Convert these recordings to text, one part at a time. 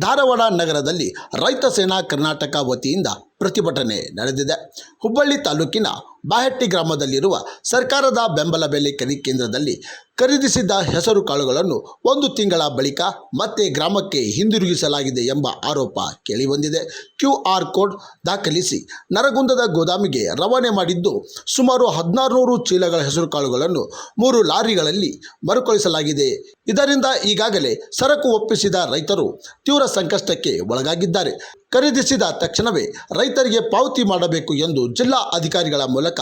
ಧಾರವಾಡ ನಗರದಲ್ಲಿ ರೈತ ಸೇನಾ ಕರ್ನಾಟಕ ವತಿಯಿಂದ ಪ್ರತಿಭಟನೆ ನಡೆದಿದೆ. ಹುಬ್ಬಳ್ಳಿ ತಾಲೂಕಿನ ಬಾಹೆಟ್ಟಿ ಗ್ರಾಮದಲ್ಲಿರುವ ಸರ್ಕಾರದ ಬೆಂಬಲ ಬೆಲೆ ಖರೀದಿ ಕೇಂದ್ರದಲ್ಲಿ ಖರೀದಿಸಿದ್ದ ಹೆಸರು ಕಾಳುಗಳನ್ನು ಒಂದು ತಿಂಗಳ ಬಳಿಕ ಮತ್ತೆ ಗ್ರಾಮಕ್ಕೆ ಹಿಂದಿರುಗಿಸಲಾಗಿದೆ ಎಂಬ ಆರೋಪ ಕೇಳಿಬಂದಿದೆ. ಕ್ಯೂ ಆರ್ ಕೋಡ್ ದಾಖಲಿಸಿ ನರಗುಂದದ ಗೋದಾಮಿಗೆ ರವಾನೆ ಮಾಡಿದ್ದು ಸುಮಾರು ಹದಿನಾರುನೂರು ಚೀಲಗಳ ಹೆಸರು ಕಾಳುಗಳನ್ನು ಮೂರು ಲಾರಿಗಳಲ್ಲಿ ಮರುಕಳಿಸಲಾಗಿದೆ. ಇದರಿಂದ ಈಗಾಗಲೇ ಸರಕು ಒಪ್ಪಿಸಿದ ರೈತರು ತೀವ್ರ ಸಂಕಷ್ಟಕ್ಕೆ ಒಳಗಾಗಿದ್ದಾರೆ. ಖರೀದಿಸಿದ ತಕ್ಷಣವೇ ರೈತರಿಗೆ ಪಾವತಿ ಮಾಡಬೇಕು ಎಂದು ಜಿಲ್ಲಾ ಅಧಿಕಾರಿಗಳ ಮೂಲಕ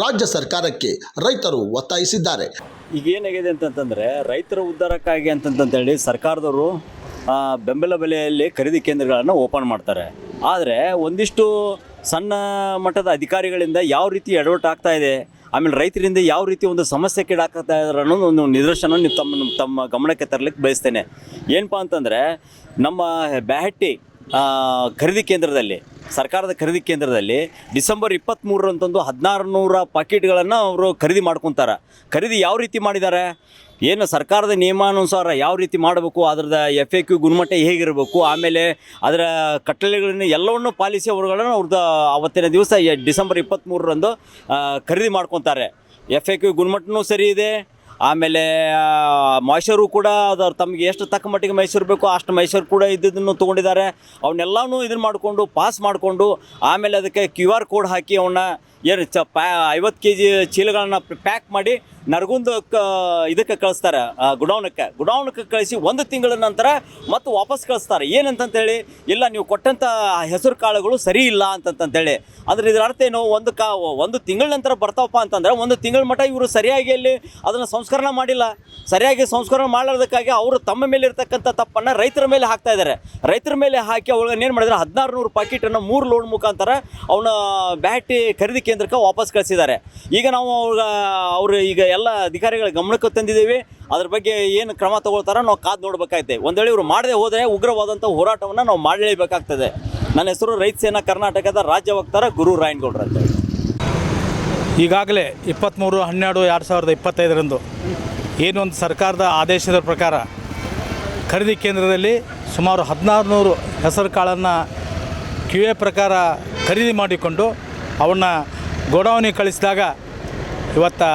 ರಾಜ್ಯ ಸರ್ಕಾರಕ್ಕೆ ರೈತರು ಒತ್ತಾಯಿಸಿದ್ದಾರೆ. ಈಗ ಏನಾಗಿದೆ ಅಂತಂತಂದರೆ ರೈತರ ಉದ್ಧಾರಕ್ಕಾಗಿ ಅಂತಂತಂತೇಳಿ ಸರ್ಕಾರದವರು ಬೆಂಬಲ ಬೆಲೆಯಲ್ಲಿ ಖರೀದಿ ಕೇಂದ್ರಗಳನ್ನು ಓಪನ್ ಮಾಡ್ತಾರೆ. ಆದರೆ ಒಂದಿಷ್ಟು ಸಣ್ಣ ಮಟ್ಟದ ಅಧಿಕಾರಿಗಳಿಂದ ಯಾವ ರೀತಿ ಎಡವಟ್ಟು ಆಗ್ತಾ ಇದೆ, ಆಮೇಲೆ ರೈತರಿಂದ ಯಾವ ರೀತಿ ಒಂದು ಸಮಸ್ಯೆ ಕೀಡಾಕ್ತಾ ಇದ್ದಾರೆ ಅನ್ನೋದು ಒಂದು ನಿದರ್ಶನ ನೀವು ತಮ್ಮ ತಮ್ಮ ಗಮನಕ್ಕೆ ತರಲಿಕ್ಕೆ ಬಯಸ್ತೇನೆ. ಏನಪ್ಪ ಅಂತಂದರೆ ನಮ್ಮ ಬ್ಯಾಹಟ್ಟಿ ಖರೀದಿ ಕೇಂದ್ರದಲ್ಲಿ ಸರ್ಕಾರದ ಖರೀದಿ ಕೇಂದ್ರದಲ್ಲಿ ಡಿಸೆಂಬರ್ ಇಪ್ಪತ್ತ್ಮೂರರಂತಂದು ಹದಿನಾರು ನೂರ ಪಾಕೆಟ್ಗಳನ್ನು ಅವರು ಖರೀದಿ ಮಾಡ್ಕೊತಾರೆ. ಖರೀದಿ ಯಾವ ರೀತಿ ಮಾಡಿದ್ದಾರೆ ಏನು ಸರ್ಕಾರದ ನಿಯಮಾನುಸಾರ ಯಾವ ರೀತಿ ಮಾಡಬೇಕು? ಅದರದ ಎಫ್ ಎ ಕ್ಯೂ ಗುಣಮಟ್ಟ ಹೇಗಿರಬೇಕು? ಆಮೇಲೆ ಅದರ ಕಟ್ಟಳೆಗಳನ್ನು ಎಲ್ಲವನ್ನು ಪಾಲಿಸಿ ಅವರುಗಳನ್ನು ಅವ್ರದ್ದು ಅವತ್ತಿನ ದಿವಸ ಡಿಸೆಂಬರ್ ಇಪ್ಪತ್ತ್ಮೂರರಂದು ಖರೀದಿ ಮಾಡ್ಕೊತಾರೆ. ಎಫ್ ಎ ಕ್ಯೂ ಗುಣಮಟ್ಟನೂ ಸರಿ ಇದೆ. ಆಮೇಲೆ ಮೈಸೂರು ಕೂಡ ಅದರ ತಮಗೆ ಎಷ್ಟು ತಕ್ಕ ಮಟ್ಟಿಗೆ ಮೈಸೂರು ಬೇಕೋ ಅಷ್ಟು ಮೈಸೂರು ಕೂಡ ಇದ್ದಿದ್ದನ್ನು ತೊಗೊಂಡಿದ್ದಾರೆ. ಅವನ್ನೆಲ್ಲನೂ ಇದನ್ನು ಮಾಡಿಕೊಂಡು ಪಾಸ್ ಮಾಡಿಕೊಂಡು, ಆಮೇಲೆ ಅದಕ್ಕೆ ಕ್ಯೂ ಆರ್ ಕೋಡ್ ಹಾಕಿ ಅವನ್ನ ಏನು ಚ ಪ್ಯಾ ಐವತ್ತು ಕೆ ಜಿ ಚೀಲಗಳನ್ನು ಪ್ಯಾಕ್ ಮಾಡಿ ನರಗುಂದ ಇದಕ್ಕೆ ಕಳಿಸ್ತಾರೆ ಗುಡೌನಕ್ಕೆ ಗುಡೌನಕ್ಕೆ ಕಳಿಸಿ ಒಂದು ತಿಂಗಳ ನಂತರ ಮತ್ತೆ ವಾಪಸ್ ಕಳಿಸ್ತಾರೆ. ಏನಂತಂತೇಳಿ, ಇಲ್ಲ, ನೀವು ಕೊಟ್ಟಂಥ ಹೆಸರು ಕಾಳುಗಳು ಸರಿ ಇಲ್ಲ ಅಂತಂತಂತೇಳಿ. ಅದ್ರ ಇದರ ಅರ್ಥ ಏನು? ಒಂದು ಕಾ, ಒಂದು ತಿಂಗಳ ನಂತರ ಬರ್ತಾವಪ್ಪ ಅಂತಂದ್ರೆ ಒಂದು ತಿಂಗಳ ಮಟ್ಟ ಇವರು ಸರಿಯಾಗಿ ಅಲ್ಲಿ ಅದನ್ನು ಸಂಸ್ಕರಣೆ ಮಾಡಿಲ್ಲ. ಸರಿಯಾಗಿ ಸಂಸ್ಕರಣೆ ಮಾಡೋದಕ್ಕಾಗಿ ಅವರು ತಮ್ಮ ಮೇಲೆ ಇರ್ತಕ್ಕಂಥ ತಪ್ಪನ್ನು ರೈತರ ಮೇಲೆ ಹಾಕ್ತಾ ಇದ್ದಾರೆ ರೈತರ ಮೇಲೆ ಹಾಕಿ ಅವಳನ್ನು ಏನು ಮಾಡಿದ್ರೆ ಹದಿನಾರು ನೂರು ಪಾಕೆಟನ್ನು ಮೂರು ಲೋಡ್ ಮುಖಾಂತರ ಅವನ ಬ್ಯಾಟಿ ಖರೀದಿ ಕೇಂದ್ರಕ್ಕೆ ವಾಪಸ್ ಕಳಿಸಿದ್ದಾರೆ. ಈಗ ನಾವು ಅವ್ರ, ಅವರು ಈಗ ಎಲ್ಲ ಅಧಿಕಾರಿಗಳ ಗಮನಕ್ಕೆ ತಂದಿದ್ದೀವಿ. ಅದ್ರ ಬಗ್ಗೆ ಏನು ಕ್ರಮ ತಗೊಳ್ತಾರೋ ನಾವು ಕಾದು ನೋಡ್ಬೇಕಾಗ್ತದೆ ಒಂದು ವೇಳೆ ಇವರು ಮಾಡದೆ ಹೋದರೆ ಉಗ್ರವಾದಂಥ ಹೋರಾಟವನ್ನು ನಾವು ಮಾಡಲೇಬೇಕಾಗ್ತದೆ. ನನ್ನ ಹೆಸರು ರೈತ ಸೇನಾ ಕರ್ನಾಟಕದ ರಾಜ್ಯ ವಕ್ತಾರ ಗುರು ರಾಯಣ್ಗೌಡ್ರ ಅಂತ ಈಗಾಗಲೇ ಇಪ್ಪತ್ತ್ಮೂರು ಹನ್ನೆರಡು, ಎರಡು ಸಾವಿರದ ಇಪ್ಪತ್ತೈದರಂದು ಏನೊಂದು ಸರ್ಕಾರದ ಆದೇಶದ ಪ್ರಕಾರ ಖರೀದಿ ಕೇಂದ್ರದಲ್ಲಿ ಸುಮಾರು ಹದಿನಾರು ನೂರು ಹೆಸರು ಕಾಳನ್ನು ಕ್ಯೂ ಎ ಪ್ರಕಾರ ಖರೀದಿ ಮಾಡಿಕೊಂಡು ಅವನ್ನ ಗೋಡೌನಿಗೆ ಕಳಿಸಿದಾಗ ಇವತ್ತು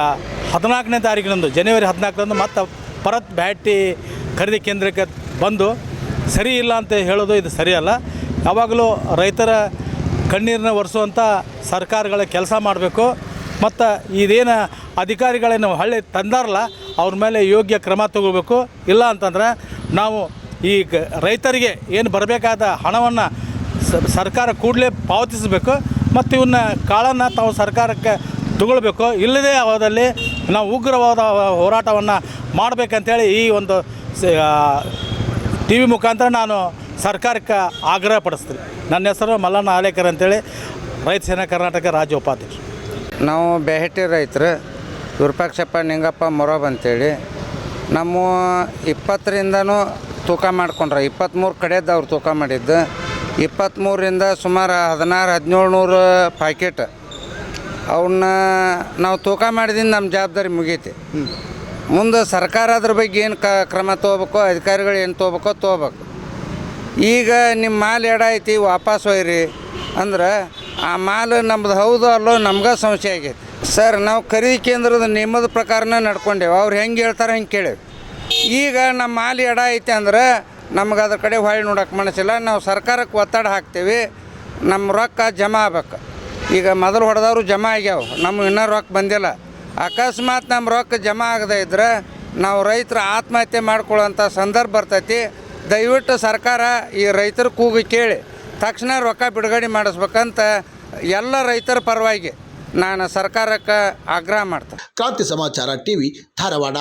ಹದಿನಾಲ್ಕನೇ ತಾರೀಕಿನಂದು ಜನವರಿ ಹದಿನಾಲ್ಕರಂದು ಮತ್ತು ಪರತ್ ಬ್ಯಾಟಿ ಖರೀದಿ ಕೇಂದ್ರಕ್ಕೆ ಬಂದು, ಸರಿ ಇಲ್ಲ ಅಂತ ಹೇಳೋದು ಇದು ಸರಿಯಲ್ಲ ಯಾವಾಗಲೂ ರೈತರ ಕಣ್ಣೀರನ್ನ ಒರೆಸುವಂಥ ಸರ್ಕಾರಗಳ ಕೆಲಸ ಮಾಡಬೇಕು. ಮತ್ತು ಇದೇನು ಅಧಿಕಾರಿಗಳೇನು ಹಳ್ಳಿ ತಂದಾರಲ್ಲ, ಅವ್ರ ಮೇಲೆ ಯೋಗ್ಯ ಕ್ರಮ ತಗೋಬೇಕು. ಇಲ್ಲ ಅಂತಂದ್ರೆ ನಾವು ಈ ರೈತರಿಗೆ ಏನು ಬರಬೇಕಾದ ಹಣವನ್ನು ಸರ್ಕಾರ ಕೂಡಲೇ ಪಾವತಿಸಬೇಕು. ಮತ್ತು ಇವನ್ನ ಕಾಳನ್ನು ತಾವು ಸರ್ಕಾರಕ್ಕೆ ತಗೊಳ್ಬೇಕು. ಇಲ್ಲದೇ ಅವದಲ್ಲಿ ನಾವು ಉಗ್ರವಾದ ಹೋರಾಟವನ್ನು ಮಾಡಬೇಕಂತೇಳಿ ಈ ಒಂದು ಟಿ ವಿ ಮುಖಾಂತರ ನಾನು ಸರ್ಕಾರಕ್ಕೆ ಆಗ್ರಹ ಪಡಿಸ್ತೀನಿ. ನನ್ನ ಹೆಸರು ಮಲ್ಲಣ್ಣ ಆಲೇಕರ್ ಅಂತೇಳಿ. ರೈತ ಸೇನಾ ಕರ್ನಾಟಕ ರಾಜ್ಯ ಉಪಾಧ್ಯಕ್ಷ. ನಾವು ಬೆಹಟ್ಟಿ ರೈತರು, ವಿರೂಪಾಕ್ಷಪ್ಪ ನಿಂಗಪ್ಪ ಮೊರಬ್ ಅಂತೇಳಿ. ನಮ್ಮ ಇಪ್ಪತ್ತರಿಂದನೂ ತೂಕ ಮಾಡ್ಕೊಂಡ್ರೆ. ಇಪ್ಪತ್ತ್ಮೂರು ಕಡೆಯದ್ದು ಅವ್ರು ತೂಕ ಮಾಡಿದ್ದು. ಇಪ್ಪತ್ತ್ಮೂರರಿಂದ ಸುಮಾರು ಹದಿನಾರು ಹದಿನೇಳು ನೂರು ಪ್ಯಾಕೆಟ್ ಅವನ್ನ ನಾವು ತೂಕ ಮಾಡಿದಿಂದ ನಮ್ಮ ಜವಾಬ್ದಾರಿ ಮುಗೀತಿ. ಮುಂದೆ ಸರ್ಕಾರ ಅದ್ರ ಬಗ್ಗೆ ಏನು ಕ, ಕ್ರಮ ತೊಗೋಬೇಕು, ಅಧಿಕಾರಿಗಳು ಏನು ತೊಗೋಬೇಕೋ ತೊಗೋಬೇಕು. ಈಗ ನಿಮ್ಮ ಮಾಲ್ ಎಡ ಐತಿ, ವಾಪಸ್ ಒಯ್ರಿ ಅಂದ್ರೆ ಆ ಮಾಲ್ ನಮ್ದು ಹೌದು ಅಲ್ಲೋ ನಮ್ಗೆ ಸಮಸ್ಯೆ ಆಗೈತಿ. ಸರ್, ನಾವು ಖರೀದಿ ಕೇಂದ್ರದ ನಿಯಮದ ಪ್ರಕಾರನೇ ನಡ್ಕೊಂಡೇವೆ. ಅವ್ರು ಹೆಂಗೆ ಹೇಳ್ತಾರೆ ಹಂಗೆ ಕೇಳಿ ಈಗ ನಮ್ಮ ಮಾಲ್ ಎಡ ಐತಿ ಅಂದ್ರೆ ನಮ್ಗೆ ಅದ್ರ ಕಡೆ ಹೊಳ್ಳಿ ನೋಡೋಕೆ ಮನಸ್ಸಿಲ್ಲ. ನಾವು ಸರ್ಕಾರಕ್ಕೆ ಒತ್ತಡ ಹಾಕ್ತೀವಿ. ನಮ್ಮ ರೊಕ್ಕ ಜಮಾ ಆಗ್ಬೇಕು. ಈಗ ಮೊದಲು ಹೊಡೆದವರು ಜಮಾ ಆಗ್ಯಾವ. ನಮ್ಗೆ ಇನ್ನೂ ರೊಕ್ಕ ಬಂದಿಲ್ಲ. ಅಕಸ್ಮಾತ್ ನಮ್ಮ ರೊಕ್ಕ ಜಮಾ ಆಗದೇ ಇದ್ರೆ ನಾವು ರೈತರು ಆತ್ಮಹತ್ಯೆ ಮಾಡ್ಕೊಳ್ಳೋಂಥ ಸಂದರ್ಭ ಬರ್ತೈತಿ. ದಯವಿಟ್ಟು ಸರ್ಕಾರ ಈ ರೈತರ ಕೂಗು ಕೇಳಿ. ತಕ್ಷಣ ರೊಕ್ಕ ಬಿಡುಗಡೆ ಮಾಡಿಸ್ಬೇಕಂತ ಎಲ್ಲ ರೈತರ ಪರವಾಗಿ ನಾನು ಸರ್ಕಾರಕ್ಕೆ ಆಗ್ರಹ ಮಾಡ್ತೇನೆ. ಕ್ರಾಂತಿ ಸಮಾಚಾರ ಟಿವಿ ಧಾರವಾಡ.